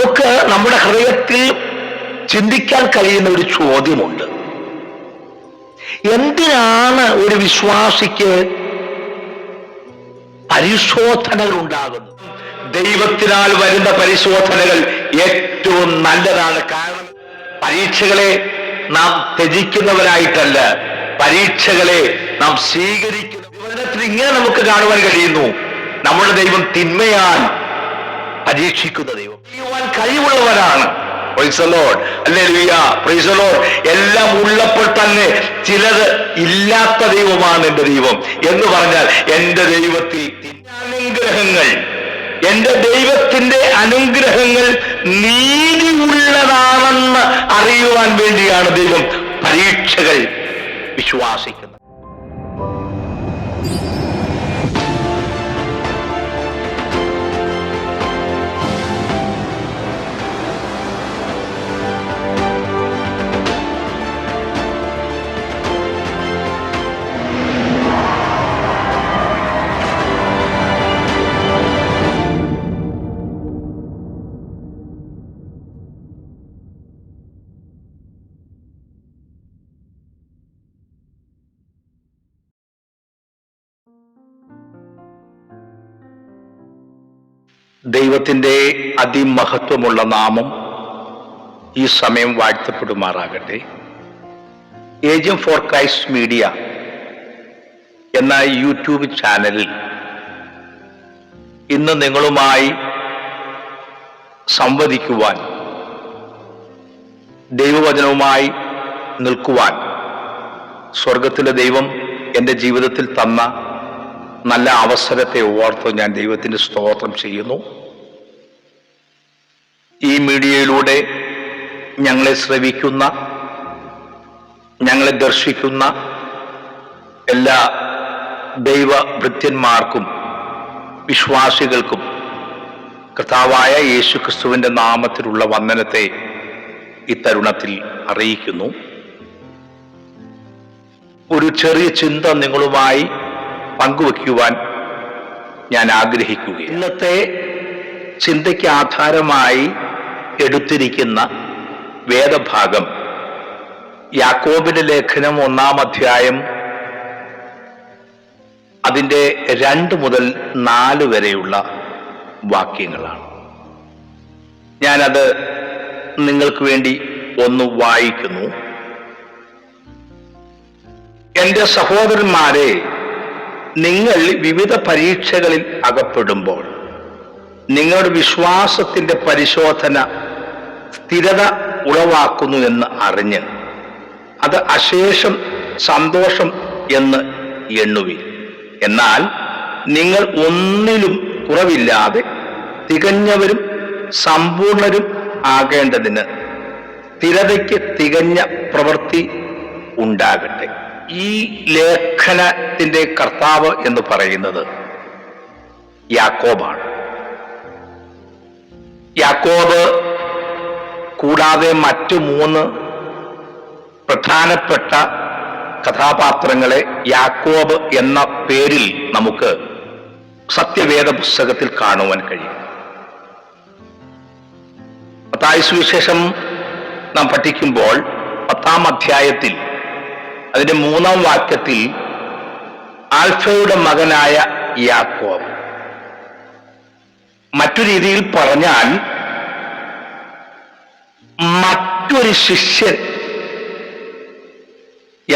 നമുക്ക് നമ്മുടെ ഹൃദയത്തിൽ ചിന്തിക്കാൻ കഴിയുന്ന ഒരു ചോദ്യമുണ്ട്. എന്തിനാണ് ഒരു വിശ്വാസിക്ക് പരിശോധനകൾ ഉണ്ടാകുന്നത് ദൈവത്തിനാൽ വരുന്ന പരിശോധനകൾ ഏറ്റവും നല്ലതാണ്. കാരണം പരീക്ഷകളെ നാം ത്യജിക്കുന്നവരായിട്ടല്ല പരീക്ഷകളെ നാം സ്വീകരിക്കുന്ന ഇങ്ങനെ നമുക്ക് കാണുവാൻ കഴിയുന്നു. നമ്മുടെ ദൈവം തിന്മയാൽ പരീക്ഷിക്കുന്ന ദൈവം. ചെയ്യുവാൻ കഴിവുള്ളവരാണ്. എല്ലാം ഉള്ളപ്പോൾ തന്നെ ചിലത് ഇല്ലാത്ത ദൈവമാണ് എന്റെ ദൈവം എന്ന് പറഞ്ഞാൽ എന്റെ ദൈവത്തിൽ അനുഗ്രഹങ്ങൾ എന്റെ ദൈവത്തിന്റെ അനുഗ്രഹങ്ങൾ നീതിയുള്ളതാണെന്ന് അറിയുവാൻ വേണ്ടിയാണ് ദൈവം പരീക്ഷകൾ വിശ്വാസിക്കുന്നത് ദൈവത്തിന്റെ അതിമഹത്വമുള്ള നാമം ഈ സമയം വാഴ്ത്തപ്പെടുമാറാകട്ടെ. ഏജം ഫോർ ക്രൈസ്റ്റ് മീഡിയ എന്ന യൂട്യൂബ് ചാനലിൽ ഇന്ന് നിങ്ങളുമായി സംവദിക്കുവാൻ ദൈവവചനവുമായി നിൽക്കുവാൻ സ്വർഗത്തിലെ ദൈവം എന്റെ ജീവിതത്തിൽ തന്ന നല്ല അവസരത്തെ ഓർത്ത് ഞാൻ ദൈവത്തിന്റെ സ്തോത്രം ചെയ്യുന്നു. ഈ മീഡിയയിലൂടെ ഞങ്ങളെ ശ്രവിക്കുന്ന ഞങ്ങളെ ദർശിക്കുന്ന എല്ലാ ദൈവഭൃത്യന്മാർക്കും വിശ്വാസികൾക്കും കർത്താവായ യേശു ക്രിസ്തുവിന്റെ നാമത്തിലുള്ള വന്ദനത്തെ ഇത്തരുണത്തിൽ അറിയിക്കുന്നു. ഒരു ചെറിയ ചിന്ത നിങ്ങളുമായി പങ്കുവയ്ക്കുവാൻ ഞാൻ ആഗ്രഹിക്കുക ഇന്നത്തെ ചിന്തയ്ക്ക് ആധാരമായി എടുത്തിരിക്കുന്ന വേദഭാഗം യാക്കോബിന്റെ ലേഖനം ഒന്നാം അധ്യായം അതിന്റെ രണ്ട് മുതൽ നാല് വരെയുള്ള വാക്യങ്ങളാണ്. ഞാനത് നിങ്ങൾക്ക് വേണ്ടി ഒന്ന് വായിക്കുന്നു. എന്റെ സഹോദരന്മാരെ നിങ്ങൾ വിവിധ പരീക്ഷകളിൽ അകപ്പെടുമ്പോൾ നിങ്ങളുടെ വിശ്വാസത്തിന്റെ പരിശോധന സ്ഥിരത ഉളവാക്കുന്നു എന്ന് അറിഞ്ഞ് അത് അശേഷം സന്തോഷം എന്ന് എണ്ണുവി എന്നാൽ നിങ്ങൾ ഒന്നിലും കുറവില്ലാതെ തികഞ്ഞവരും സമ്പൂർണരും ആകേണ്ടതിന് സ്ഥിരതയ്ക്ക് തികഞ്ഞ പ്രവൃത്തി ഉണ്ടാകട്ടെ. ഈ ലേഖനത്തിന്റെ കർത്താവ് എന്ന് പറയുന്നത് യാക്കോബാണ്. യാക്കോബ് കൂടാതെ മറ്റു മൂന്ന് പ്രധാനപ്പെട്ട കഥാപാത്രങ്ങളെ യാക്കോബ് എന്ന പേരിൽ നമുക്ക് സത്യവേദ പുസ്തകത്തിൽ കാണുവാൻ കഴിയും. പത്തായ സുവിശേഷം നാം പഠിക്കുമ്പോൾ പത്താം അധ്യായത്തിൽ അതിന്റെ മൂന്നാം വാക്യത്തിൽ ആൽഫയുടെ മകനായ യാക്കോബ്. മറ്റു രീതിയിൽ പറഞ്ഞാൽ മറ്റൊരു ശിഷ്യൻ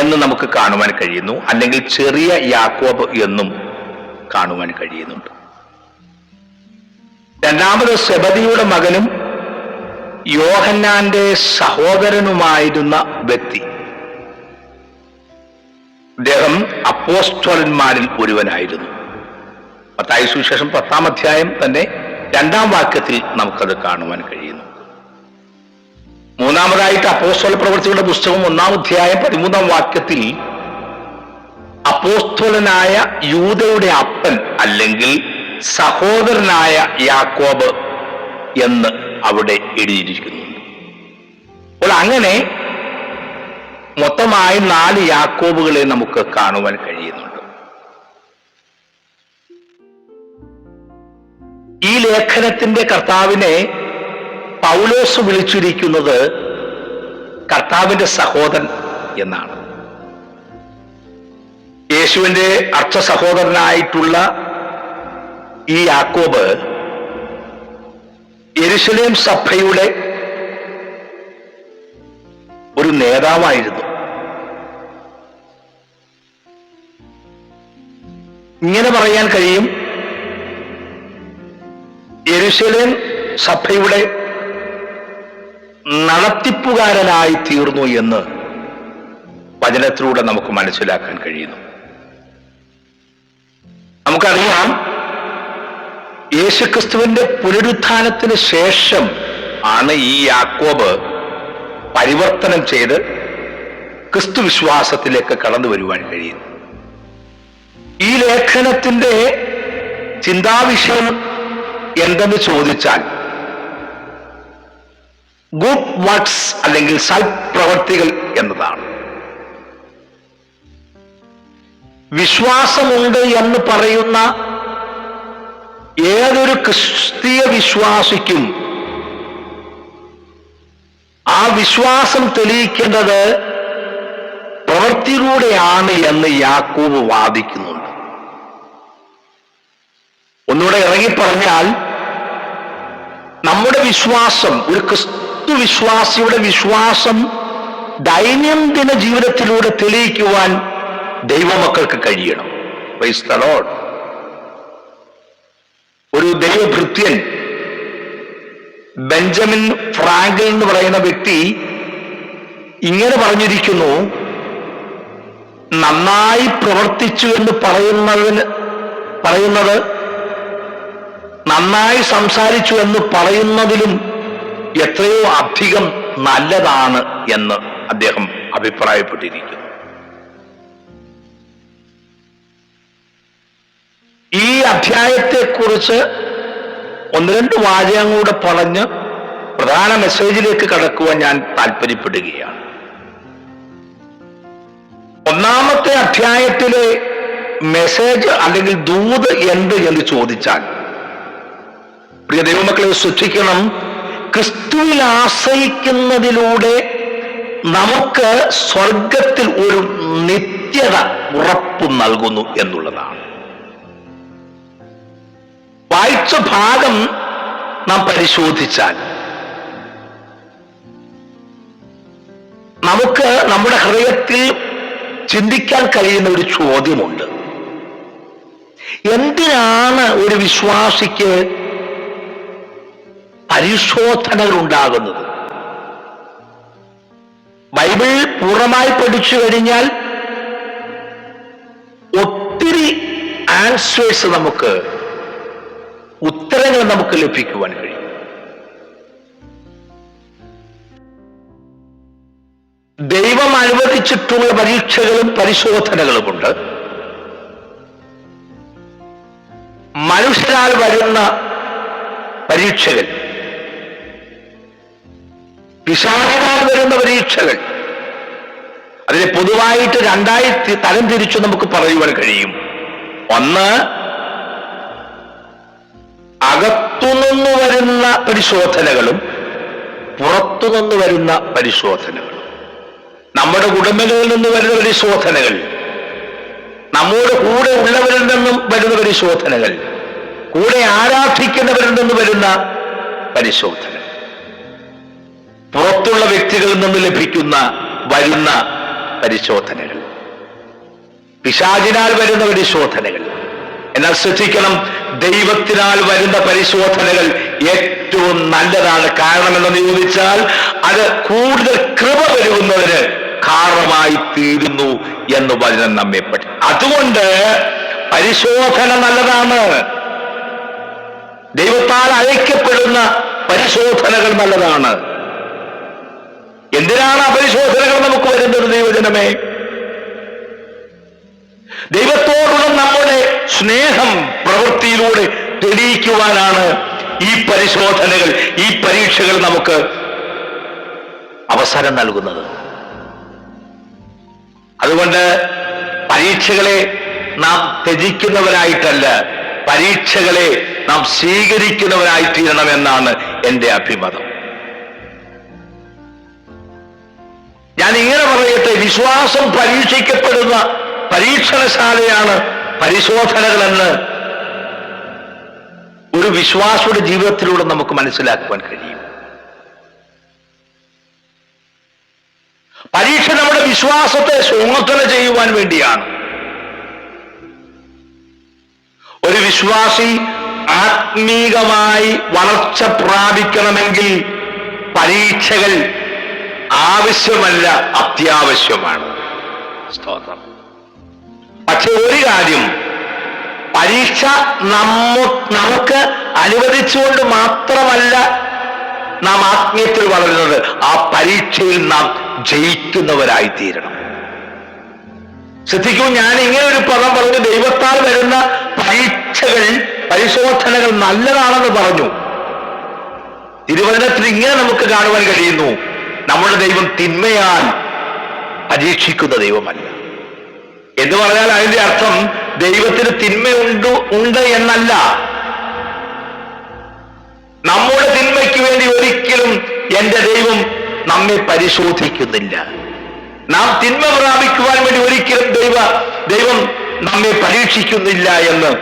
എന്ന് നമുക്ക് കാണുവാൻ കഴിയുന്നു. അല്ലെങ്കിൽ ചെറിയ യാക്കോബ് എന്നും കാണുവാൻ കഴിയുന്നുണ്ട്. രണ്ടാമത് സെബദിയുടെ മകനും യോഹന്നാന്റെ സഹോദരനുമായിരുന്ന വ്യക്തി. അദ്ദേഹം അപ്പോസ്റ്റോലന്മാരിൽ ഒരുവനായിരുന്നു. പത്തായ സുവിശേഷം പത്താം അധ്യായം തന്നെ രണ്ടാം വാക്യത്തിൽ നമുക്കത് കാണുവാൻ കഴിയുന്നു. മൂന്നാമതായിട്ട് അപ്പോസ്തോല പ്രവർത്തികളുടെ പുസ്തകം ഒന്നാം അധ്യായം പതിമൂന്നാം വാക്യത്തിൽ അപ്പോസ്തോലനായ യൂതയുടെ അപ്പൻ അല്ലെങ്കിൽ സഹോദരനായ യാക്കോബ് എന്ന് അവിടെ എഴുതിയിരിക്കുന്നു അപ്പോൾ അങ്ങനെ മൊത്തമായി നാല് യാക്കോബുകളെ നമുക്ക് കാണുവാൻ കഴിയുന്നുണ്ട്. ഈ ലേഖനത്തിന്റെ കർത്താവിനെ പൗലോസ് വിളിച്ചിരിക്കുന്നത് കർത്താവിന്റെ സഹോദരൻ എന്നാണ്. യേശുവിന്റെ അർത്ഥ സഹോദരനായിട്ടുള്ള ഈ യാക്കോബ് എരുസലേം സഭയുടെ ഒരു നേതാവായിരുന്നു. ഇങ്ങനെ പറയാൻ കഴിയും. എരുസലേൻ സഭയുടെ നടത്തിപ്പുകാരനായി തീർന്നു എന്ന് വചനത്തിലൂടെ നമുക്ക് മനസ്സിലാക്കാൻ കഴിയുന്നു. നമുക്കറിയാം യേശുക്രിസ്തുവിന്റെ പുനരുത്ഥാനത്തിന് ശേഷം ആണ് ഈ യാക്കോബ് പരിവർത്തനം ചെയ്ത് ക്രിസ്തു വിശ്വാസത്തിലേക്ക് കടന്നു വരുവാൻ കഴിയുന്നു ഈ ലേഖനത്തിന്റെ ചിന്താവിഷയം എന്തെന്ന് ചോദിച്ചാൽ ഗുഡ് വർക്ക്സ് അല്ലെങ്കിൽ സൽപ്രവർത്തികൾ എന്നതാണ്. വിശ്വാസമുണ്ട് എന്ന് പറയുന്ന ഏതൊരു ക്രിസ്തീയ വിശ്വാസിക്കും ആ വിശ്വാസം തെളിയിക്കേണ്ടത് പ്രവൃത്തിയിലൂടെയാണ് എന്ന് യാക്കൂബ് വാദിക്കുന്നുണ്ട്. ഒന്നുകൂടെ ഇറങ്ങി പറഞ്ഞാൽ നമ്മുടെ വിശ്വാസം ഒരു ക്രിസ്തു വിശ്വാസിയുടെ വിശ്വാസം ദൈനംദിന ജീവിതത്തിലൂടെ തെളിയിക്കുവാൻ ദൈവമക്കൾക്ക് കഴിയണം. ഒരു ദൈവഭൃത്യൻ ബെഞ്ചമിൻ ഫ്രാങ്കിൾ എന്ന് പറയുന്ന വ്യക്തി ഇങ്ങനെ പറഞ്ഞിരിക്കുന്നു നന്നായി പ്രവർത്തിച്ചു എന്ന് പറയുന്നതിന് പറയുന്നത് നന്നായി സംസാരിച്ചു എന്ന് പറയുന്നതിലും എത്രയോ അധികം നല്ലതാണ് എന്ന് അദ്ദേഹം അഭിപ്രായപ്പെട്ടിരിക്കുന്നു. ഈ അധ്യായത്തെക്കുറിച്ച് ഒന്ന് രണ്ട് വാചകം കൂടെ പറഞ്ഞ് പ്രധാന മെസ്സേജിലേക്ക് കടക്കുവാൻ ഞാൻ താല്പര്യപ്പെടുകയാണ് ഒന്നാമത്തെ അധ്യായത്തിലെ മെസ്സേജ് അല്ലെങ്കിൽ ദൂത് എന്ത് എന്ന് ചോദിച്ചാൽ പ്രിയ ദൈവമക്കളെ ശ്രദ്ധിക്കണം. ക്രിസ്തുവിൽ ആശ്രയിക്കുന്നതിലൂടെ നമുക്ക് സ്വർഗത്തിൽ ഒരു നിത്യത ഉറപ്പ് നൽകുന്നു എന്നുള്ളതാണ്. വായിച്ച ഭാഗം നാം പരിശോധിച്ചാൽ നമുക്ക് നമ്മുടെ ഹൃദയത്തിൽ ചിന്തിക്കാൻ കഴിയുന്ന ഒരു ചോദ്യമുണ്ട്. എന്തിനാണ് ഒരു വിശ്വാസിക്ക് പരിശോധനകൾ ഉണ്ടാകുന്നത് ബൈബിൾ പൂർണമായി പഠിച്ചു കഴിഞ്ഞാൽ ഒത്തിരി ആൻസേഴ്സ് നമുക്ക് ഉത്തരങ്ങൾ നമുക്ക് ലഭിക്കുവാൻ കഴിയും. ദൈവം അനുവദിച്ചിട്ടുള്ള പരീക്ഷകളും പരിശോധനകളുമുണ്ട്. മനുഷ്യരാൽ വരുന്ന പരീക്ഷകൾ പിശാചിനാൽ വരുന്ന പരീക്ഷകൾ. അതിനെ പൊതുവായിട്ട് രണ്ടായി തരം തിരിച്ചു നമുക്ക് പറയുവാൻ കഴിയും. ഒന്ന് അകത്തുനിന്ന് വരുന്ന പരിശോധനകളും പുറത്തുനിന്ന് വരുന്ന പരിശോധനകളും. നമ്മുടെ കുടുംബങ്ങളിൽ നിന്ന് വരുന്ന പരിശോധനകൾ നമ്മുടെ കൂടെ ഉള്ളവരിൽ നിന്നും വരുന്ന പരിശോധനകൾ കൂടെ ആരാധിക്കുന്നവരിൽ നിന്ന് വരുന്ന പരിശോധന പുറത്തുള്ള വ്യക്തികളിൽ നിന്ന് ലഭിക്കുന്ന വരുന്ന പരിശോധനകൾ. പിശാചിനാൽ വരുന്ന പരിശോധനകൾ. എന്നാൽ ശ്രദ്ധിക്കണം ദൈവത്തിനാൽ വരുന്ന പരിശോധനകൾ ഏറ്റവും നല്ലതാണ്. കാരണം എന്ന് ചോദിച്ചാൽ അത് കൂടുതൽ കൃപ വരുന്നതിന് കാരണമായി തീരുന്നു എന്ന് വചനം നമ്മെ പഠി അതുകൊണ്ട് പരിശോധന നല്ലതാണ്. ദൈവത്താൽ അയക്കപ്പെടുന്ന പരിശോധനകൾ നല്ലതാണ് എന്തിനാണ് ആ നമുക്ക് ദൈവജനമേ ദൈവത്തോടുള്ള നമ്മുടെ സ്നേഹം പ്രവൃത്തിയിലൂടെ തെളിയിക്കുവാനാണ് ഈ പരിശോധനകൾ ഈ പരീക്ഷകൾ നമുക്ക് അവസരം നൽകുന്നത്. അതുകൊണ്ട് പരീക്ഷകളെ നാം ത്യജിക്കുന്നവരായിട്ടല്ല പരീക്ഷകളെ നാം സ്വീകരിക്കുന്നവരായിത്തീരണമെന്നാണ് തീരണമെന്നാണ് എന്റെ അഭിമതം. ഞാൻ ഇങ്ങനെ പറയട്ടെ വിശ്വാസം പരീക്ഷിക്കപ്പെടുന്ന പരീക്ഷണശാലയാണ് പരിശോധനകളെന്ന് ഒരു വിശ്വാസിയുടെ ജീവിതത്തിലൂടെ നമുക്ക് മനസ്സിലാക്കുവാൻ കഴിയും. പരീക്ഷ നമ്മുടെ വിശ്വാസത്തെ ശോധന ചെയ്യുവാൻ വേണ്ടിയാണ്. ഒരു വിശ്വാസി ആത്മീകമായി വളർച്ച പ്രാപിക്കണമെങ്കിൽ പരീക്ഷകൾ ആവശ്യമല്ല അത്യാവശ്യമാണ്. സ്തോത്രം. പക്ഷെ ഒരു കാര്യം പരീക്ഷ നമ്മ നമുക്ക് അനുവദിച്ചുകൊണ്ട് മാത്രമല്ല നാം ആത്മീയത്തിൽ വളരുന്നത് ആ പരീക്ഷയിൽ നാം ജയിക്കുന്നവരായി തീരണം ശ്രദ്ധിക്കൂ ഞാൻ ഇങ്ങനെ ഒരു പദം പറഞ്ഞു ദൈവത്താൽ വരുന്ന പരീക്ഷകൾ പരിശോധനകൾ നല്ലതാണെന്ന് പറഞ്ഞു. തിരുവനന്തപുരത്തിൽ ഇങ്ങനെ നമുക്ക് കാണുവാൻ കഴിയുന്നു. നമ്മുടെ ദൈവം തിന്മയാൽ പരീക്ഷിക്കുന്ന ദൈവമല്ല. എന്ന് പറഞ്ഞാൽ അതിന്റെ അർത്ഥം ദൈവത്തിന് തിന്മയുണ്ട് ഉണ്ട് എന്നല്ല. നമ്മുടെ തിന്മയ്ക്ക് വേണ്ടി ഒരിക്കലും എന്റെ ദൈവം നമ്മെ പരിശോധിക്കുന്നില്ല. നാം തിന്മ പ്രാപിക്കുവാൻ വേണ്ടി ഒരിക്കലും ദൈവ ദൈവം നമ്മെ പരീക്ഷിക്കുന്നില്ല എന്ന്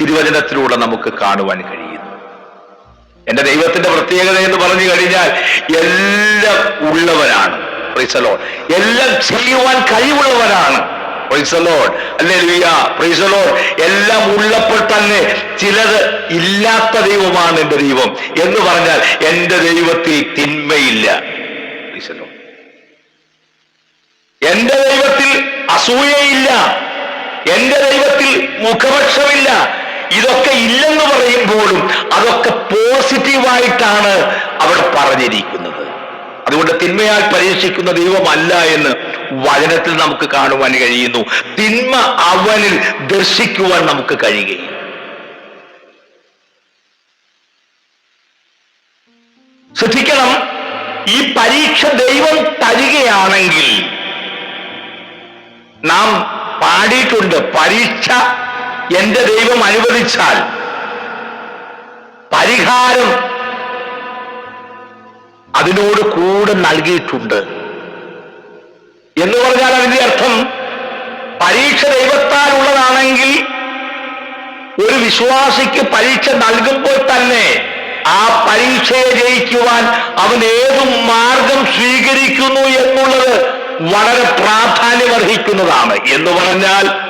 തിരുവചനത്തിലൂടെ നമുക്ക് കാണുവാൻ കഴിയുന്നു എന്റെ ദൈവത്തിന്റെ പ്രത്യേകത എന്ന് പറഞ്ഞു കഴിഞ്ഞാൽ എല്ലാം പ്രൈസലോൺ എല്ലാം ചെയ്യുവാൻ കഴിവുള്ളവരാണ്. എല്ലാം ഉള്ളപ്പോൾ തന്നെ ചിലത് ഇല്ലാത്ത ദൈവമാണ് എന്റെ ദൈവം എന്ന് പറഞ്ഞാൽ എന്റെ ദൈവത്തിൽ തിന്മയില്ല. എന്റെ ദൈവത്തിൽ അസൂയയില്ല. എന്റെ ദൈവത്തിൽ മുഖപക്ഷമില്ല. ഇതൊക്കെ ഇല്ലെന്ന് പറയുമ്പോഴും അതൊക്കെ പോസിറ്റീവായിട്ടാണ് അവിടെ പറഞ്ഞിരിക്കുന്നത്. അതുകൊണ്ട് തിന്മയാൽ പരീക്ഷിക്കുന്ന ദൈവമല്ല എന്ന് വചനത്തിൽ നമുക്ക് കാണുവാൻ കഴിയുന്നു. തിന്മ അവനിൽ ദർശിക്കുവാൻ നമുക്ക് കഴിയുകയും ശ്രദ്ധിക്കണം ഈ പരീക്ഷ ദൈവം തരികയാണെങ്കിൽ നാം പാടിയിട്ടുണ്ട് പരീക്ഷ എന്റെ ദൈവം അനുവദിച്ചാൽ പരിഹാരം അതിനോട് കൂടെ നൽകിയിട്ടുണ്ട് എന്ന് പറഞ്ഞാൽ അതിന്റെ അർത്ഥം പരീക്ഷ ദൈവത്താൽ ഉള്ളതാണെങ്കിൽ ഒരു വിശ്വാസിക്ക് പരീക്ഷ നൽകുമ്പോൾ തന്നെ ആ പരീക്ഷയെ ജയിക്കുവാൻ അവൻ ഏതു മാർഗം സ്വീകരിക്കുന്നു എന്നുള്ളത് വളരെ പ്രാധാന്യമർഹിക്കുന്നതാണ്. എന്ന് പറഞ്ഞാൽ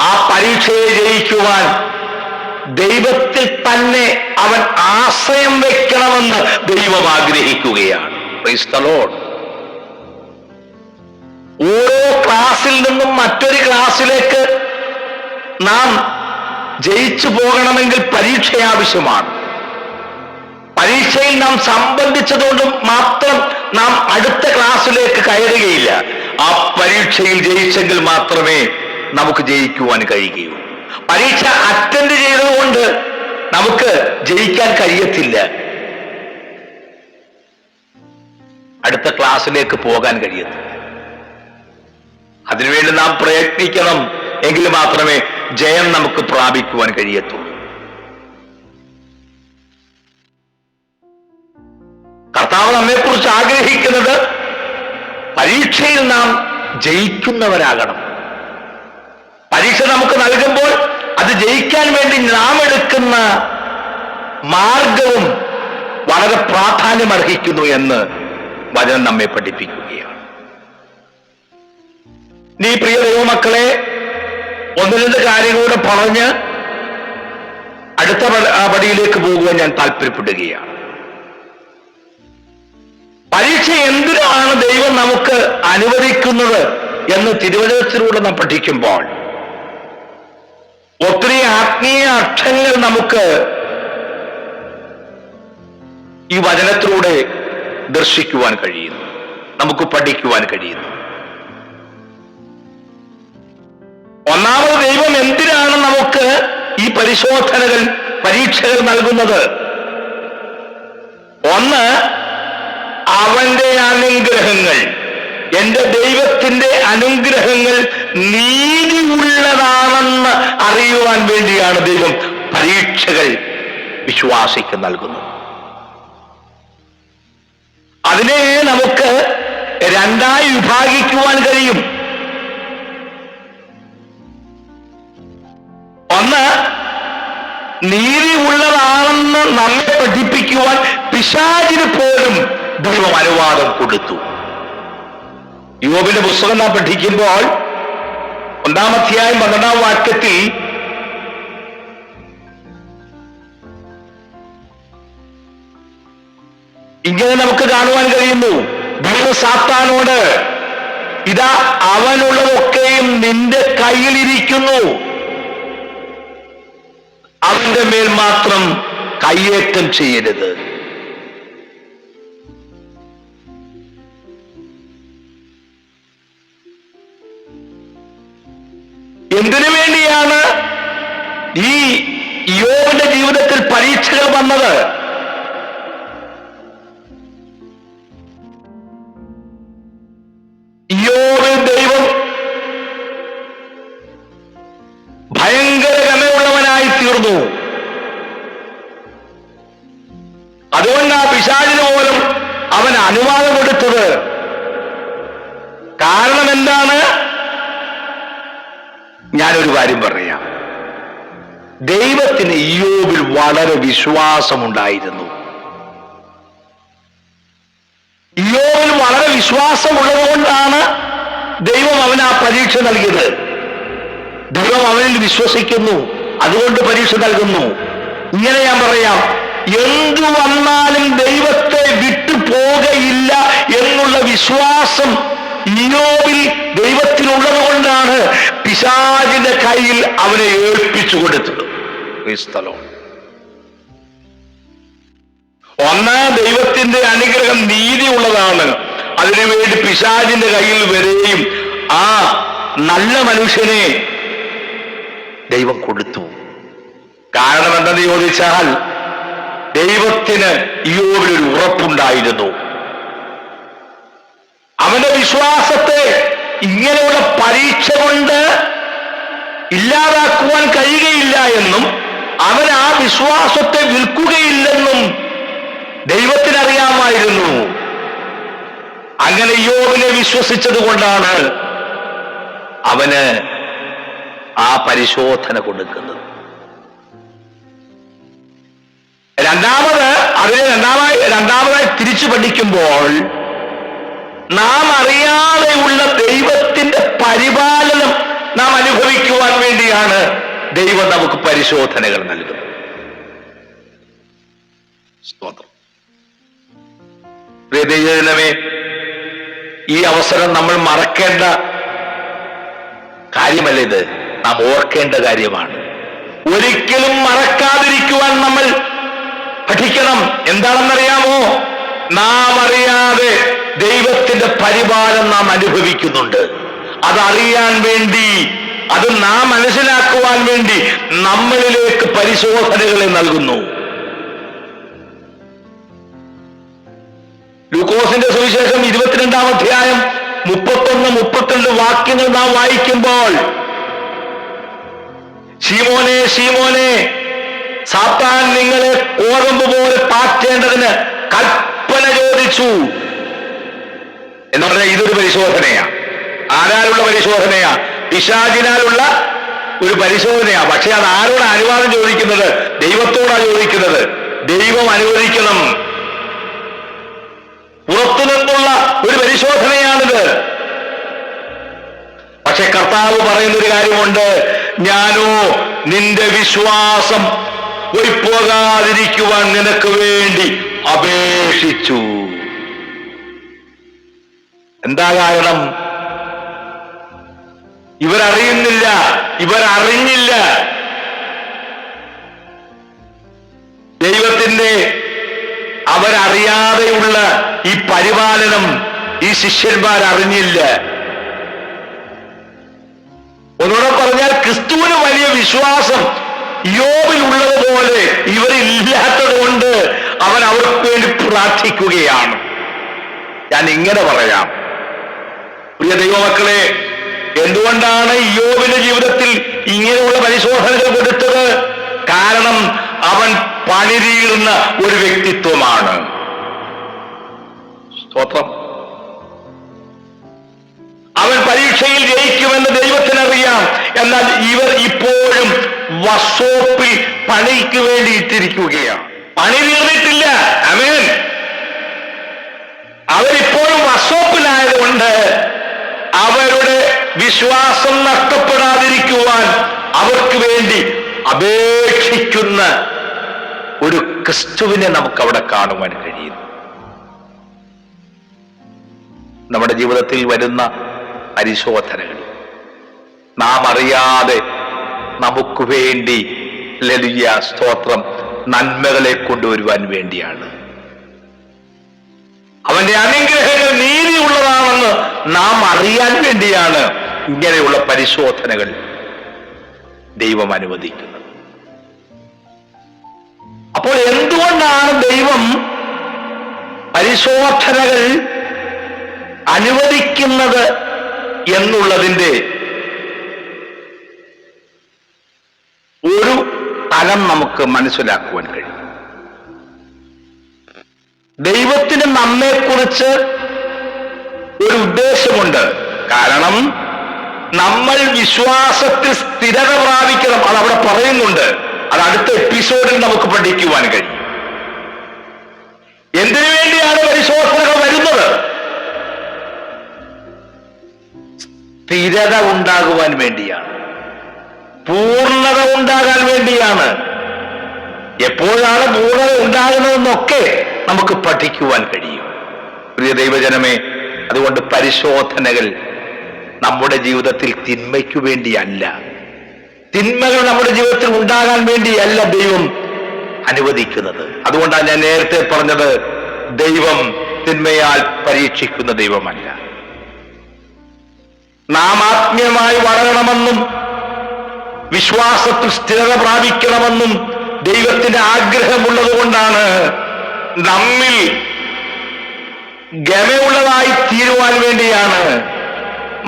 ആ പരീക്ഷയെ ജയിക്കുവാൻ ദൈവത്തിൽ തന്നെ അവൻ ആശ്രയം വെക്കണമെന്ന് ദൈവം ആഗ്രഹിക്കുകയാണ്. ഓരോ ക്ലാസ്സിൽ നിന്നും മറ്റൊരു ക്ലാസ്സിലേക്ക് നാം ജയിച്ചു പോകണമെങ്കിൽ പരീക്ഷ ആവശ്യമാണ്. പരീക്ഷയിൽ നാം സംബന്ധിച്ചതുകൊണ്ട് മാത്രം നാം അടുത്ത ക്ലാസ്സിലേക്ക് കയറുകയില്ല. ആ പരീക്ഷയിൽ ജയിച്ചെങ്കിൽ മാത്രമേ നമുക്ക് ജയിക്കുവാൻ കഴിയുകയുള്ളൂ. പരീക്ഷ അറ്റൻഡ് ചെയ്തതുകൊണ്ട് നമുക്ക് ജയിക്കാൻ കഴിയത്തില്ല. അടുത്ത ക്ലാസ്സിലേക്ക് പോകാൻ കഴിയത്തില്ല. അതിനുവേണ്ടി നാം പ്രയത്നിക്കണം എങ്കിൽ മാത്രമേ ജയം നമുക്ക് പ്രാപിക്കുവാൻ കഴിയത്തുള്ളൂ. കർത്താവ് നമ്മെക്കുറിച്ച് ആഗ്രഹിക്കുന്നത് പരീക്ഷയിൽ നാം ജയിക്കുന്നവരാകണം. പരീക്ഷ നമുക്ക് നൽകുമ്പോൾ അത് ജയിക്കാൻ വേണ്ടി നാം എടുക്കുന്ന മാർഗവും വളരെ പ്രാധാന്യം അർഹിക്കുന്നു എന്ന് വചനം നമ്മെ പഠിപ്പിക്കുകയാണ്. നീ പ്രിയ ദൈവമക്കളെ ഒന്ന് രണ്ട് കാര്യങ്ങളൂടെ പറഞ്ഞ് അടുത്ത പടിയിലേക്ക് പോകുവാൻ ഞാൻ താല്പര്യപ്പെടുകയാണ്. പരീക്ഷ എന്തിനാണ് ദൈവം നമുക്ക് അനുവദിക്കുന്നത് എന്ന് തിരുവനന്തപുരത്തിലൂടെ നാം പഠിക്കുമ്പോൾ ഒത്തിരി ആത്മീയ അർത്ഥങ്ങൾ നമുക്ക് ഈ വചനത്തിലൂടെ ദർശിക്കുവാൻ കഴിയുന്നു. നമുക്ക് പഠിക്കുവാൻ കഴിയുന്നു. ഒന്നാമത് ദൈവം എന്തിനാണ് നമുക്ക് ഈ പരിശോധനകൾ പരീക്ഷകൾ നൽകുന്നത്? ഒന്ന് അവന്റെ അനുഗ്രഹങ്ങൾ. എന്റെ ദൈവത്തിന്റെ അനുഗ്രഹങ്ങൾ നീതിയുള്ളതാണെന്ന് അറിയുവാൻ വേണ്ടിയാണ് ദൈവം പരീക്ഷകൾ വിശ്വാസിക്ക് നൽകുന്നത്. അതിനെ നമുക്ക് രണ്ടായി വിഭാഗിക്കുവാൻ കഴിയും. ഒന്ന് നീതി ഉള്ളതാണെന്ന് നമ്മെ പഠിപ്പിക്കുവാൻ പിശാചിന് പോലും ദൈവം അനുവാദം കൊടുത്തു. യോബിന്റെ പുസ്തകം നാം പഠിക്കുമ്പോൾ ഒന്നാം അധ്യായം പന്ത്രണ്ടാം വാക്യത്തിൽ ഇങ്ങനെ നമുക്ക് കാണുവാൻ കഴിയുന്നു. സാത്താനോട് ഇതാ അവനുള്ളതൊക്കെയും നിന്റെ കയ്യിലിരിക്കുന്നു അവന്റെ മേൽ മാത്രം കയ്യേറ്റം ചെയ്യരുത്. വന്നത്. യോവിൽ ദൈവം ഭയങ്കര ഗമയുള്ളവനായി തീർന്നു അതുകൊണ്ട് ആ പിശാചിന് പോലും അവൻ അനുവാദം കൊടുത്തത്. കാരണം എന്താണ് ഞാനൊരു കാര്യം പറയാം ദൈവത്തിന് ഇയോബിൽ വളരെ വിശ്വാസമുണ്ടായിരുന്നു. ഇയോബിൽ വളരെ വിശ്വാസമുള്ളത് കൊണ്ടാണ് ദൈവം അവന് ആ പരീക്ഷ നൽകിയത്. ദൈവം അവനിൽ വിശ്വസിക്കുന്നു അതുകൊണ്ട് പരീക്ഷ നൽകുന്നു. ഇങ്ങനെ ഞാൻ പറയാം എന്തു വന്നാലും ദൈവത്തെ വിട്ടു പോകയില്ല എന്നുള്ള വിശ്വാസം ഇയോബിൽ ദൈവത്തിനുള്ളത് കൊണ്ടാണ് പിശാചിന്റെ കയ്യിൽ അവനെ ഏൽപ്പിച്ചു കൊടുത്തത്. ക്രിസ്തലോ ഒന്ന് ദൈവത്തിന്റെ അനുഗ്രഹം നീതി ഉള്ളതാണ്. അതിനുവേണ്ടി പിശാചിന്റെ കയ്യിൽ വരെയും ആ നല്ല മനുഷ്യനെ ദൈവം കൊടുത്തു. കാരണം എന്തെന്ന് ചോദിച്ചാൽ ദൈവത്തിന് ഇയോവിൽ ഒരു ഉറപ്പുണ്ടായിരുന്നു. അവന്റെ വിശ്വാസത്തെ ഇങ്ങനെയുള്ള പരീക്ഷ കൊണ്ട് ഇല്ലാതാക്കുവാൻ കഴിയുകയില്ല എന്നും അവൻ ആ വിശ്വാസത്തെ വിൽക്കുകയില്ലെന്നും ദൈവത്തിനറിയാമായിരുന്നു. അങ്ങനെ യോബിനെ വിശ്വസിച്ചത് കൊണ്ടാണ് അവന് ആ പരിശോധന കൊടുക്കുന്നത്. രണ്ടാമത് അതിനെ രണ്ടാമതായി രണ്ടാമതായി തിരിച്ചു പഠിക്കുമ്പോൾ നാം അറിയാതെയുള്ള ദൈവത്തിന്റെ പരിപാലനം നാം അനുഭവിക്കുവാൻ വേണ്ടിയാണ് ദൈവം നമുക്ക് പരിശോധനകൾ നൽകുന്നു. സ്തോത്രം. ഈ അവസരം നമ്മൾ മറക്കേണ്ട കാര്യമല്ല ഇത്. നാം ഓർക്കേണ്ട കാര്യമാണ്. ഒരിക്കലും മറക്കാതിരിക്കുവാൻ നമ്മൾ പഠിക്കണം. എന്താണെന്നറിയാമോ? നാം അറിയാതെ ദൈവത്തിന്റെ പരിപാലനം നാം അനുഭവിക്കുന്നുണ്ട്. അതറിയാൻ വേണ്ടി അത് നാം മനസ്സിലാക്കുവാൻ വേണ്ടി നമ്മളിലേക്ക് പരിശോധനകളെ നൽകുന്നു. ലൂക്കോസിന്റെ സുവിശേഷം ഇരുപത്തിരണ്ടാം അധ്യായം മുപ്പത്തൊന്ന് മുപ്പത്തിരണ്ട് വാക്യങ്ങൾ നാം വായിക്കുമ്പോൾ ശീമോനെ ശീമോനെ സാത്താൻ നിങ്ങളെ ഓറമ്പ് പോലെ പാറ്റേണ്ടതിന് കൽപ്പന ചോദിച്ചു. എന്ന് പറഞ്ഞാൽ ഇതൊരു പരിശോധനയാ. ആരാലുള്ള പരിശോധനയാ? പിശാചിനാലുള്ള ഒരു പരിശോധനയാ. പക്ഷെ അത് ആരോട് അനുവാദം ചോദിക്കുന്നത്? ദൈവത്തോടാ ചോദിക്കുന്നത്. ദൈവം അനുവദിക്കണം. പുറത്തു നിന്നുള്ള ഒരു പരിശോധനയാണിത്. പക്ഷെ കർത്താവ് പറയുന്നൊരു കാര്യമുണ്ട്. ഞാനോ നിന്റെ വിശ്വാസം പോകാതിരിക്കുവാൻ നിനക്ക് വേണ്ടി അപേക്ഷിച്ചു. എന്താ കാരണം? ഇവരറിയുന്നില്ല ഇവരറിഞ്ഞില്ല. ദൈവത്തിന്റെ അവരറിയാതെയുള്ള ഈ പരിപാലനം ഈ ശിഷ്യന്മാർ അറിഞ്ഞില്ല ഒന്നുകൂടെ പറഞ്ഞാൽ ക്രിസ്തുവിന് വലിയ വിശ്വാസം യോബിലുള്ളതുപോലെ ഇവരില്ലാത്തത് കൊണ്ട് അവൻ അവർക്ക് വേണ്ടി പ്രാർത്ഥിക്കുകയാണ്. ഞാൻ ഇങ്ങനെ പറയാം. പ്രിയ ദൈവമക്കളെ എന്തുകൊണ്ടാണ് യോബിന്റെ ജീവിതത്തിൽ ഇങ്ങനെയുള്ള പരിശോധനകൾ കൊടുത്തത്? കാരണം അവൻ പണിതീർന്ന ഒരു വ്യക്തിത്വമാണ്. സ്തോത്രം. ദൈവത്തിനറിയാം. എന്നാൽ ഇവർ ഇപ്പോഴും വസോപ്പിൽ പണിക്ക് വേണ്ടി ഇട്ടിരിക്കുകയാണ്. പണി തീർന്നിട്ടില്ല. അമേൻ അവരിപ്പോഴും വസോപ്പിലായതുകൊണ്ട് അവരുടെ വിശ്വാസം നഷ്ടപ്പെടാതിരിക്കുവാൻ അവർക്ക് വേണ്ടി അപേക്ഷിക്കുന്ന ഒരു ക്രിസ്തുവിനെ നമുക്ക് അവിടെ കാണുവാൻ കഴിയുന്നു. നമ്മുടെ ജീവിതത്തിൽ വരുന്ന പരിശോധനകൾ. നാം അറിയാതെ നമുക്ക് വേണ്ടി ലലിയ സ്തോത്രം നന്മകളെ കൊണ്ടുവരുവാൻ വേണ്ടിയാണ്. അവന്റെ അനുഗ്രഹങ്ങൾ നീതിയുള്ളതാണെന്ന് നാം അറിയാൻ വേണ്ടിയാണ് ഇങ്ങനെയുള്ള പരിശോധനകൾ ദൈവം അനുവദിക്കുന്നത്. അപ്പോൾ എന്തുകൊണ്ടാണ് ദൈവം പരിശോധനകൾ അനുവദിക്കുന്നത് എന്നുള്ളതിന്റെ ഒരു തലം നമുക്ക് മനസ്സിലാക്കുവാൻ കഴിയും. ദൈവത്തിന് നമ്മെക്കുറിച്ച് ഒരു ഉദ്ദേശമുണ്ട്. കാരണം നമ്മൾ വിശ്വാസത്തിൽ സ്ഥിരത പ്രാപിക്കണം. അത് അവിടെ പറയുന്നുണ്ട്. അത് അടുത്ത എപ്പിസോഡിൽ നമുക്ക് പഠിക്കുവാൻ കഴിയും. എന്തിനു വേണ്ടിയാണ് പരിശോധനകൾ വരുന്നത്? സ്ഥിരത ഉണ്ടാകുവാൻ വേണ്ടിയാണ്. പൂർണത ഉണ്ടാകാൻ വേണ്ടിയാണ്. എപ്പോഴാണ് പൂർണത ഉണ്ടാകുന്നതെന്നൊക്കെ നമുക്ക് പഠിക്കുവാൻ കഴിയും. പ്രിയ ദൈവജനമേ അതുകൊണ്ട് പരിശോധനകൾ നമ്മുടെ ജീവിതത്തിൽ തിന്മയ്ക്കു വേണ്ടിയല്ല. തിന്മകൾ നമ്മുടെ ജീവിതത്തിൽ ഉണ്ടാകാൻ വേണ്ടിയല്ല ദൈവം അനുവദിക്കുന്നത്. അതുകൊണ്ടാണ് ഞാൻ നേരത്തെ പറഞ്ഞത് ദൈവം തിന്മയാൽ പരീക്ഷിക്കുന്ന ദൈവമല്ല. നാം ആത്മീയമായി വളരണമെന്നും വിശ്വാസത്തിൽ സ്ഥിരത പ്രാപിക്കണമെന്നും ദൈവത്തിന്റെ ആഗ്രഹമുള്ളതുകൊണ്ടാണ് നമ്മിൽ ഗമയുള്ളതായി തീരുവാൻ വേണ്ടിയാണ്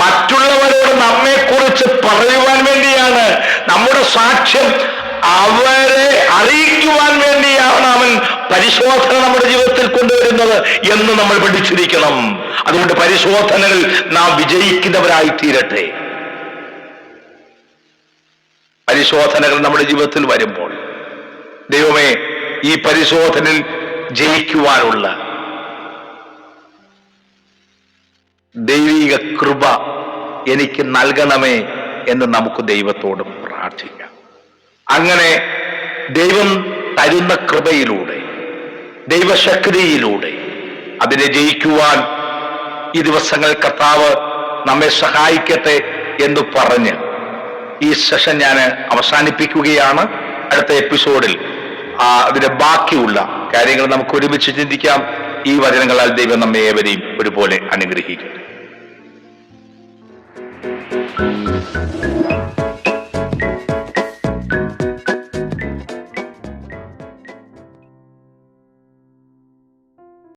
മറ്റുള്ളവരോട് നമ്മെക്കുറിച്ച് പറയുവാൻ വേണ്ടിയാണ്. നമ്മുടെ സാക്ഷ്യം അവരെ അറിയിക്കുവാൻ വേണ്ടിയാണ് അവൻ പരിശോധന നമ്മുടെ ജീവിതത്തിൽ കൊണ്ടുവരുന്നത് എന്ന് നമ്മൾ പഠിച്ചിരിക്കണം. അതുകൊണ്ട് പരിശോധനകൾ നാം വിജയിക്കുന്നവരായി തീരട്ടെ പരിശോധനകൾ നമ്മുടെ ജീവിതത്തിൽ വരുമ്പോൾ ദൈവമേ ഈ പരിശോധനയിൽ ജയിക്കുവാനുള്ള ദൈവിക കൃപ എനിക്ക് നൽകണമേ എന്ന് നമുക്ക് ദൈവത്തോട് പ്രാർത്ഥിക്കാം. അങ്ങനെ ദൈവം തരുന്ന കൃപയിലൂടെ ദൈവശക്തിയിലൂടെ അതിനെ ജയിക്കുവാൻ ഈ ദിവസങ്ങൾ കർത്താവ് നമ്മെ സഹായിക്കട്ടെ എന്ന് പറഞ്ഞ് ഈ സെഷൻ ഞാൻ അവസാനിപ്പിക്കുകയാണ്. അടുത്ത എപ്പിസോഡിൽ അതിന്റെ ബാക്കിയുള്ള കാര്യങ്ങൾ നമുക്ക് ഒരുമിച്ച് ചിന്തിക്കാം. ഈ വചനങ്ങളാൽ ദൈവം നമ്മെ ഏവരെയും ഒരുപോലെ അനുഗ്രഹിക്കട്ടെ.